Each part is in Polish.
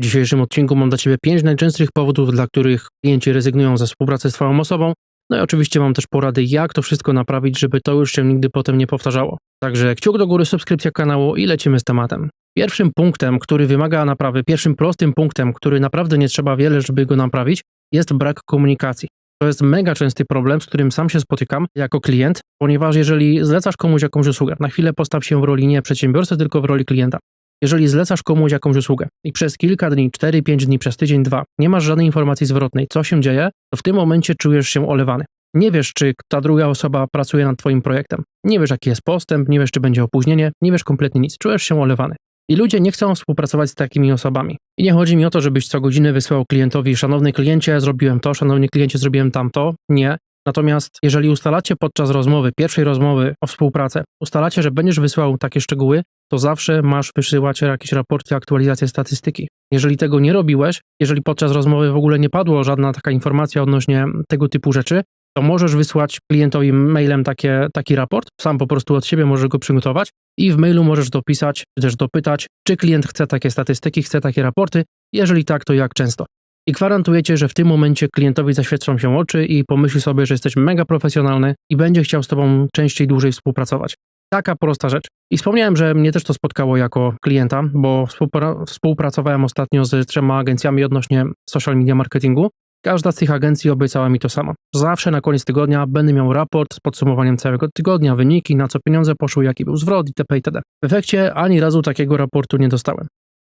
W dzisiejszym odcinku mam dla Ciebie 5 najczęstszych powodów, dla których klienci rezygnują ze współpracy z Twoją osobą. No i oczywiście mam też porady, jak to wszystko naprawić, żeby to już się nigdy potem nie powtarzało. Także kciuk do góry, subskrypcja kanału i lecimy z tematem. Pierwszym punktem, który wymaga naprawy, pierwszym prostym punktem, który naprawdę nie trzeba wiele, żeby go naprawić, jest brak komunikacji. To jest mega częsty problem, z którym sam się spotykam jako klient, ponieważ jeżeli zlecasz komuś jakąś usługę, na chwilę postaw się w roli nie przedsiębiorcy, tylko w roli klienta. Jeżeli zlecasz komuś jakąś usługę i przez kilka dni, 4-5 dni, przez tydzień, dwa, nie masz żadnej informacji zwrotnej, co się dzieje, to w tym momencie czujesz się olewany. Nie wiesz, czy ta druga osoba pracuje nad Twoim projektem. Nie wiesz, jaki jest postęp, nie wiesz, czy będzie opóźnienie, nie wiesz kompletnie nic. Czujesz się olewany. I ludzie nie chcą współpracować z takimi osobami. I nie chodzi mi o to, żebyś co godzinę wysyłał klientowi, szanowny kliencie, zrobiłem to, szanowny kliencie, zrobiłem tamto. Nie. Natomiast jeżeli ustalacie podczas rozmowy, pierwszej rozmowy o współpracę, ustalacie, że będziesz wysyłał takie szczegóły, to zawsze masz wysyłać jakieś raporty, aktualizacje statystyki. Jeżeli tego nie robiłeś, jeżeli podczas rozmowy w ogóle nie padła żadna taka informacja odnośnie tego typu rzeczy, to możesz wysłać klientowi mailem takie, taki raport, sam po prostu od siebie możesz go przygotować i w mailu możesz dopisać, czy też dopytać, czy klient chce takie statystyki, chce takie raporty, jeżeli tak, to jak często. I gwarantujecie, że w tym momencie klientowi zaświecą się oczy i pomyśli sobie, że jesteś mega profesjonalny i będzie chciał z tobą częściej, dłużej współpracować. Taka prosta rzecz. I wspomniałem, że mnie też to spotkało jako klienta, bo współpra współpracowałem ostatnio z trzema agencjami odnośnie social media marketingu. Każda z tych agencji obiecała mi to samo. Zawsze na koniec tygodnia będę miał raport z podsumowaniem całego tygodnia, wyniki, na co pieniądze poszły, jaki był zwrot itp. itd. W efekcie ani razu takiego raportu nie dostałem.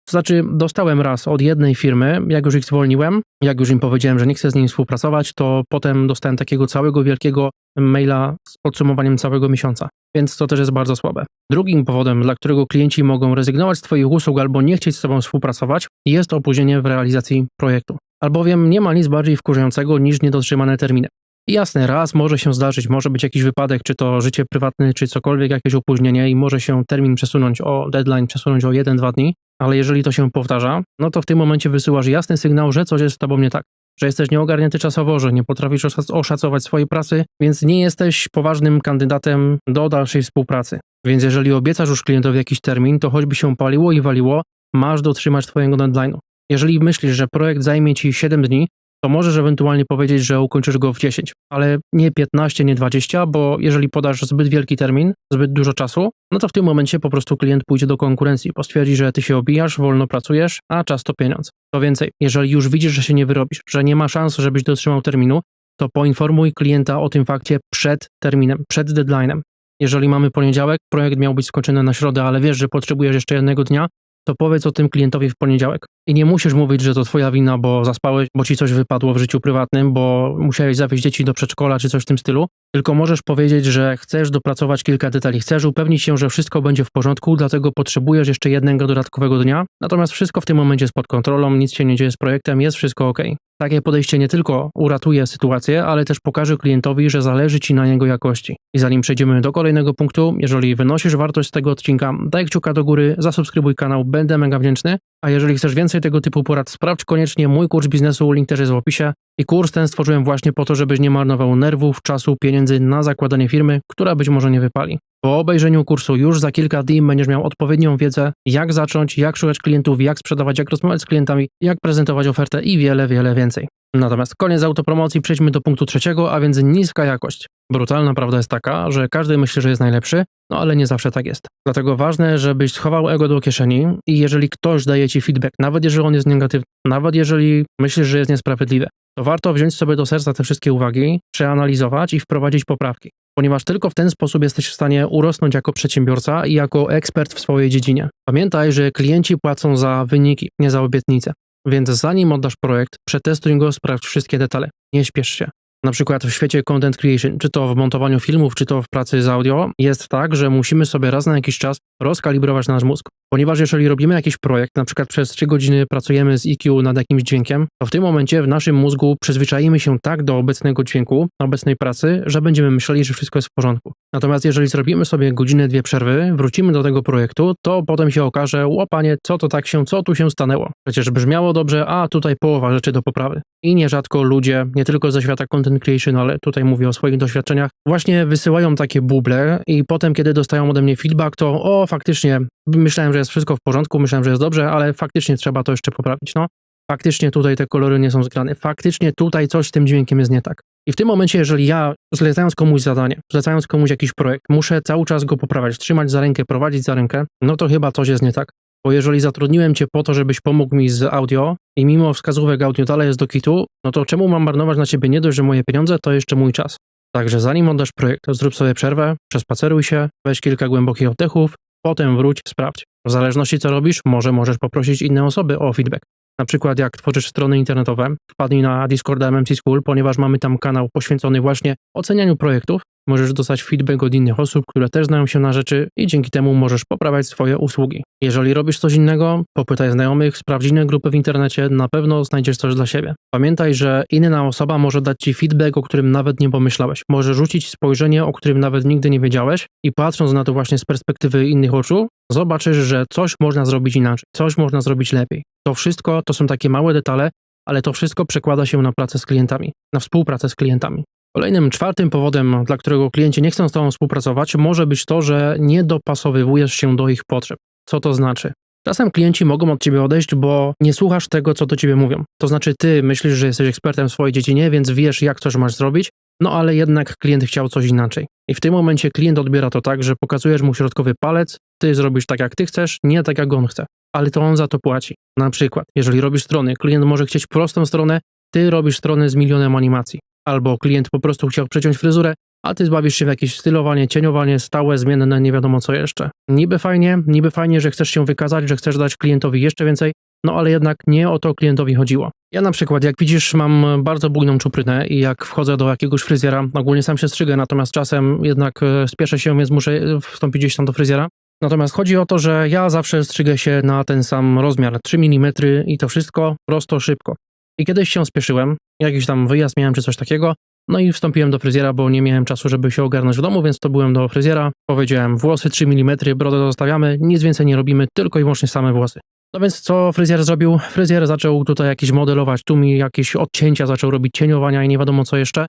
To znaczy, dostałem raz od jednej firmy, jak już ich zwolniłem, jak już im powiedziałem, że nie chcę z nimi współpracować, to potem dostałem takiego całego wielkiego maila z podsumowaniem całego miesiąca. Więc to też jest bardzo słabe. Drugim powodem, dla którego klienci mogą rezygnować z Twoich usług albo nie chcieć z Tobą współpracować, jest opóźnienie w realizacji projektu. Albowiem nie ma nic bardziej wkurzającego niż niedotrzymane terminy. I jasne, raz może się zdarzyć, może być jakiś wypadek, czy to życie prywatne, czy cokolwiek, jakieś opóźnienie i może się termin przesunąć o deadline, przesunąć o 1-2 dni, ale jeżeli to się powtarza, no to w tym momencie wysyłasz jasny sygnał, że coś jest z tobą nie tak. Że jesteś nieogarnięty czasowo, że nie potrafisz oszacować swojej pracy, więc nie jesteś poważnym kandydatem do dalszej współpracy. Więc jeżeli obiecasz już klientowi jakiś termin, to choćby się paliło i waliło, masz dotrzymać twojego deadline'u. Jeżeli myślisz, że projekt zajmie ci 7 dni, to możesz ewentualnie powiedzieć, że ukończysz go w 10, ale nie 15, nie 20, bo jeżeli podasz zbyt wielki termin, zbyt dużo czasu, no to w tym momencie po prostu klient pójdzie do konkurencji, bo stwierdzi, że ty się obijasz, wolno pracujesz, a czas to pieniądz. To więcej, jeżeli już widzisz, że się nie wyrobisz, że nie ma szans, żebyś dotrzymał terminu, to poinformuj klienta o tym fakcie przed terminem, przed deadline'em. Jeżeli mamy poniedziałek, projekt miał być skończony na środę, ale wiesz, że potrzebujesz jeszcze jednego dnia, to powiedz o tym klientowi w poniedziałek. I nie musisz mówić, że to twoja wina, bo zaspałeś, bo ci coś wypadło w życiu prywatnym, bo musiałeś zawieźć dzieci do przedszkola czy coś w tym stylu, tylko możesz powiedzieć, że chcesz dopracować kilka detali, chcesz upewnić się, że wszystko będzie w porządku, dlatego potrzebujesz jeszcze jednego dodatkowego dnia, natomiast wszystko w tym momencie jest pod kontrolą, nic się nie dzieje z projektem, jest wszystko ok. Takie podejście nie tylko uratuje sytuację, ale też pokaże klientowi, że zależy ci na jego jakości. I zanim przejdziemy do kolejnego punktu, jeżeli wynosisz wartość z tego odcinka, daj kciuka do góry, zasubskrybuj kanał, będę mega wdzięczny. A jeżeli chcesz więcej tego typu porad, sprawdź koniecznie mój kurs biznesu, link też jest w opisie. I kurs ten stworzyłem właśnie po to, żebyś nie marnował nerwów, czasu, pieniędzy na zakładanie firmy, która być może nie wypali. Po obejrzeniu kursu już za kilka dni będziesz miał odpowiednią wiedzę, jak zacząć, jak szukać klientów, jak sprzedawać, jak rozmawiać z klientami, jak prezentować ofertę i wiele, wiele więcej. Natomiast koniec autopromocji, przejdźmy do punktu trzeciego, a więc niska jakość. Brutalna prawda jest taka, że każdy myśli, że jest najlepszy, no ale nie zawsze tak jest. Dlatego ważne, żebyś schował ego do kieszeni i jeżeli ktoś daje ci feedback, nawet jeżeli on jest negatywny, nawet jeżeli myślisz, że jest niesprawiedliwy, to warto wziąć sobie do serca te wszystkie uwagi, przeanalizować i wprowadzić poprawki. Ponieważ tylko w ten sposób jesteś w stanie urosnąć jako przedsiębiorca i jako ekspert w swojej dziedzinie. Pamiętaj, że klienci płacą za wyniki, nie za obietnice. Więc zanim oddasz projekt, przetestuj go, sprawdź wszystkie detale. Nie śpiesz się. Na przykład w świecie content creation, czy to w montowaniu filmów, czy to w pracy z audio, jest tak, że musimy sobie raz na jakiś czas rozkalibrować nasz mózg. Ponieważ jeżeli robimy jakiś projekt, na przykład przez 3 godziny pracujemy z EQ nad jakimś dźwiękiem, to w tym momencie w naszym mózgu przyzwyczaimy się tak do obecnego dźwięku, obecnej pracy, że będziemy myśleli, że wszystko jest w porządku. Natomiast jeżeli zrobimy sobie godzinę, dwie przerwy, wrócimy do tego projektu, to potem się okaże, łopanie, co to tak się, co tu się stanęło. Przecież brzmiało dobrze, a tutaj połowa rzeczy do poprawy. I nierzadko ludzie, nie tylko ze świata content creation, ale tutaj mówię o swoich doświadczeniach, właśnie wysyłają takie buble i potem, kiedy dostają ode mnie feedback, to o, faktycznie, myślałem, że jest wszystko w porządku, myślałem, że jest dobrze, ale faktycznie trzeba to jeszcze poprawić. No, faktycznie tutaj te kolory nie są zgrane, faktycznie tutaj coś z tym dźwiękiem jest nie tak. I w tym momencie, jeżeli ja zlecając komuś zadanie, zlecając komuś jakiś projekt, muszę cały czas go poprawiać, trzymać za rękę, prowadzić za rękę, no to chyba coś jest nie tak. Bo jeżeli zatrudniłem cię po to, żebyś pomógł mi z audio i mimo wskazówek audio dalej jest do kitu, no to czemu mam marnować na ciebie nie dość, że moje pieniądze, to jeszcze mój czas. Także zanim oddasz projekt, zrób sobie przerwę, przespaceruj się, weź kilka głębokich oddechów, potem wróć, sprawdź. W zależności co robisz, może możesz poprosić inne osoby o feedback. Na przykład jak tworzysz strony internetowe, wpadnij na Discorda MMC School, ponieważ mamy tam kanał poświęcony właśnie ocenianiu projektów. Możesz dostać feedback od innych osób, które też znają się na rzeczy i dzięki temu możesz poprawiać swoje usługi. Jeżeli robisz coś innego, popytaj znajomych, sprawdź inne grupy w internecie, na pewno znajdziesz coś dla siebie. Pamiętaj, że inna osoba może dać ci feedback, o którym nawet nie pomyślałeś. Może rzucić spojrzenie, o którym nawet nigdy nie wiedziałeś i patrząc na to właśnie z perspektywy innych oczu, zobaczysz, że coś można zrobić inaczej, coś można zrobić lepiej. To wszystko to są takie małe detale, ale to wszystko przekłada się na pracę z klientami, na współpracę z klientami. Kolejnym czwartym powodem, dla którego klienci nie chcą z Tobą współpracować, może być to, że nie dopasowywujesz się do ich potrzeb. Co to znaczy? Czasem klienci mogą od Ciebie odejść, bo nie słuchasz tego, co do Ciebie mówią. To znaczy, Ty myślisz, że jesteś ekspertem w swojej dziedzinie, więc wiesz, jak coś masz zrobić, no ale jednak klient chciał coś inaczej. I w tym momencie klient odbiera to tak, że pokazujesz mu środkowy palec, Ty zrobisz tak, jak Ty chcesz, nie tak, jak on chce. Ale to on za to płaci. Na przykład, jeżeli robisz strony, klient może chcieć prostą stronę, Ty robisz stronę z milionem animacji albo klient po prostu chciał przeciąć fryzurę, a ty zbawisz się w jakieś stylowanie, cieniowanie, stałe, zmienne, nie wiadomo co jeszcze. Niby fajnie, niby fajnie, że chcesz się wykazać, że chcesz dać klientowi jeszcze więcej, no ale jednak nie o to klientowi chodziło. Ja na przykład, jak widzisz, mam bardzo bujną czuprynę i jak wchodzę do jakiegoś fryzjera, ogólnie sam się strzygę, natomiast czasem jednak e, spieszę się, więc muszę wstąpić gdzieś tam do fryzjera. Natomiast chodzi o to, że ja zawsze strzygę się na ten sam rozmiar, 3 mm i to wszystko prosto, szybko. I kiedyś się spieszyłem, jakiś tam wyjazd miałem czy coś takiego, no i wstąpiłem do fryzjera, bo nie miałem czasu, żeby się ogarnąć w domu, więc to byłem do fryzjera. Powiedziałem, włosy 3 mm, brodę zostawiamy, nic więcej nie robimy, tylko i wyłącznie same włosy. No więc co fryzjer zrobił? Fryzjer zaczął tutaj jakieś modelować, tu mi jakieś odcięcia zaczął robić, cieniowania i nie wiadomo co jeszcze.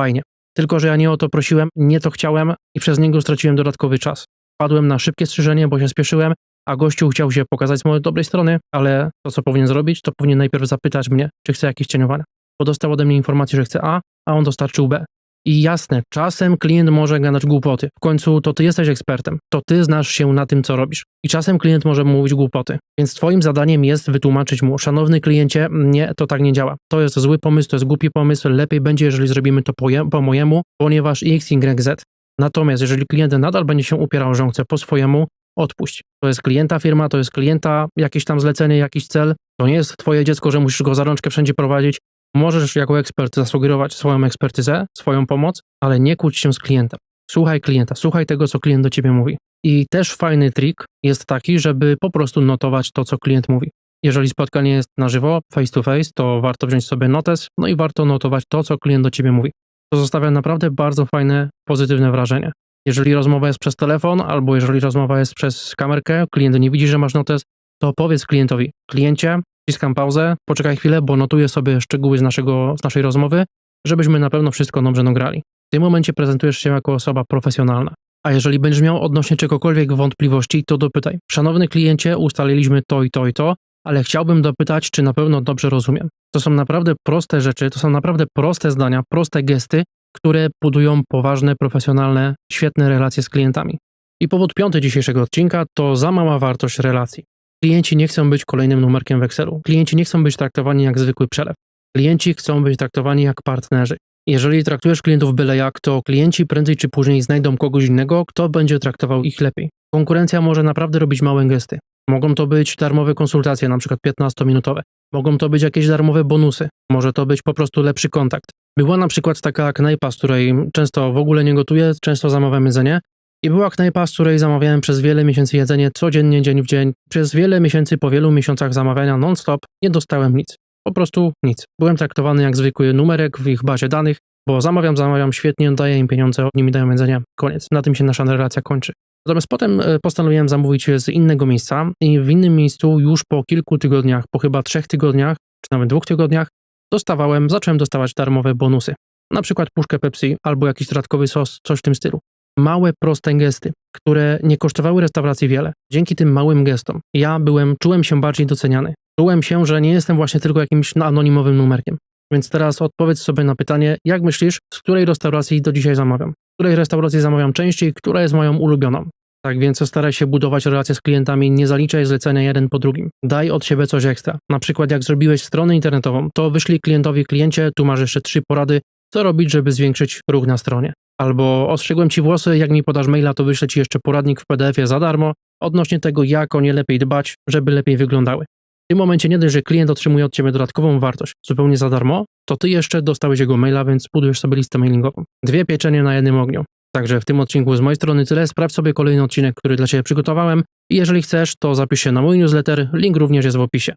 Fajnie. Tylko, że ja nie o to prosiłem, nie to chciałem i przez niego straciłem dodatkowy czas. Padłem na szybkie strzyżenie, bo się spieszyłem, a gościu chciał się pokazać z mojej dobrej strony, ale to, co powinien zrobić, to powinien najpierw zapytać mnie, czy chce jakieś cieniowania. Bo dostał ode mnie informację, że chce A, a on dostarczył B. I jasne, czasem klient może gadać głupoty. W końcu to ty jesteś ekspertem, to ty znasz się na tym, co robisz. I czasem klient może mówić głupoty. Więc twoim zadaniem jest wytłumaczyć mu, szanowny kliencie, nie, to tak nie działa. To jest zły pomysł, to jest głupi pomysł, lepiej będzie, jeżeli zrobimy to po, je, po mojemu, ponieważ X, Y, Z. Natomiast jeżeli klient nadal będzie się upierał, że on chce po swojemu, odpuść. To jest klienta firma, to jest klienta jakieś tam zlecenie, jakiś cel. To nie jest twoje dziecko, że musisz go za rączkę wszędzie prowadzić. Możesz jako ekspert zasugerować swoją ekspertyzę, swoją pomoc, ale nie kłóć się z klientem. Słuchaj klienta, słuchaj tego, co klient do ciebie mówi. I też fajny trik jest taki, żeby po prostu notować to, co klient mówi. Jeżeli spotkanie jest na żywo, face to face, to warto wziąć sobie notes, no i warto notować to, co klient do ciebie mówi. To zostawia naprawdę bardzo fajne, pozytywne wrażenie. Jeżeli rozmowa jest przez telefon, albo jeżeli rozmowa jest przez kamerkę, klient nie widzi, że masz notes, to powiedz klientowi, kliencie, wciskam pauzę, poczekaj chwilę, bo notuję sobie szczegóły z, naszego, z naszej rozmowy, żebyśmy na pewno wszystko dobrze nagrali. W tym momencie prezentujesz się jako osoba profesjonalna. A jeżeli będziesz miał odnośnie czegokolwiek wątpliwości, to dopytaj. Szanowny kliencie, ustaliliśmy to i to i to, ale chciałbym dopytać, czy na pewno dobrze rozumiem. To są naprawdę proste rzeczy, to są naprawdę proste zdania, proste gesty, które budują poważne, profesjonalne, świetne relacje z klientami. I powód piąty dzisiejszego odcinka to za mała wartość relacji. Klienci nie chcą być kolejnym numerkiem w Excelu. Klienci nie chcą być traktowani jak zwykły przelew. Klienci chcą być traktowani jak partnerzy. Jeżeli traktujesz klientów byle jak, to klienci prędzej czy później znajdą kogoś innego, kto będzie traktował ich lepiej. Konkurencja może naprawdę robić małe gesty. Mogą to być darmowe konsultacje, na przykład 15-minutowe. Mogą to być jakieś darmowe bonusy. Może to być po prostu lepszy kontakt. Była na przykład taka knajpa, z której często w ogóle nie gotuję, często zamawiam jedzenie. I była knajpa, z której zamawiałem przez wiele miesięcy jedzenie, codziennie, dzień w dzień. Przez wiele miesięcy, po wielu miesiącach zamawiania non-stop, nie dostałem nic. Po prostu nic. Byłem traktowany jak zwykły numerek w ich bazie danych, bo zamawiam, zamawiam, świetnie, daję im pieniądze, oni mi dają jedzenie, koniec. Na tym się nasza relacja kończy. Natomiast potem e, postanowiłem zamówić z innego miejsca i w innym miejscu już po kilku tygodniach, po chyba trzech tygodniach, czy nawet dwóch tygodniach, dostawałem, zacząłem dostawać darmowe bonusy. Na przykład puszkę Pepsi albo jakiś dodatkowy sos, coś w tym stylu. Małe, proste gesty, które nie kosztowały restauracji wiele. Dzięki tym małym gestom ja byłem, czułem się bardziej doceniany. Czułem się, że nie jestem właśnie tylko jakimś anonimowym numerkiem. Więc teraz odpowiedz sobie na pytanie, jak myślisz, z której restauracji do dzisiaj zamawiam? Z której restauracji zamawiam częściej, która jest moją ulubioną? Tak więc staraj się budować relacje z klientami, nie zaliczaj zlecenia jeden po drugim. Daj od siebie coś ekstra. Na przykład jak zrobiłeś stronę internetową, to wyślij klientowi kliencie, tu masz jeszcze trzy porady, co robić, żeby zwiększyć ruch na stronie. Albo ostrzegłem ci włosy, jak mi podasz maila, to wyślę ci jeszcze poradnik w PDF-ie za darmo odnośnie tego, jak o nie lepiej dbać, żeby lepiej wyglądały. W tym momencie nie dość, że klient otrzymuje od ciebie dodatkową wartość zupełnie za darmo, to ty jeszcze dostałeś jego maila, więc budujesz sobie listę mailingową. Dwie pieczenie na jednym ogniu. Także w tym odcinku z mojej strony tyle. Sprawdź sobie kolejny odcinek, który dla Ciebie przygotowałem. I jeżeli chcesz, to zapisz się na mój newsletter. Link również jest w opisie.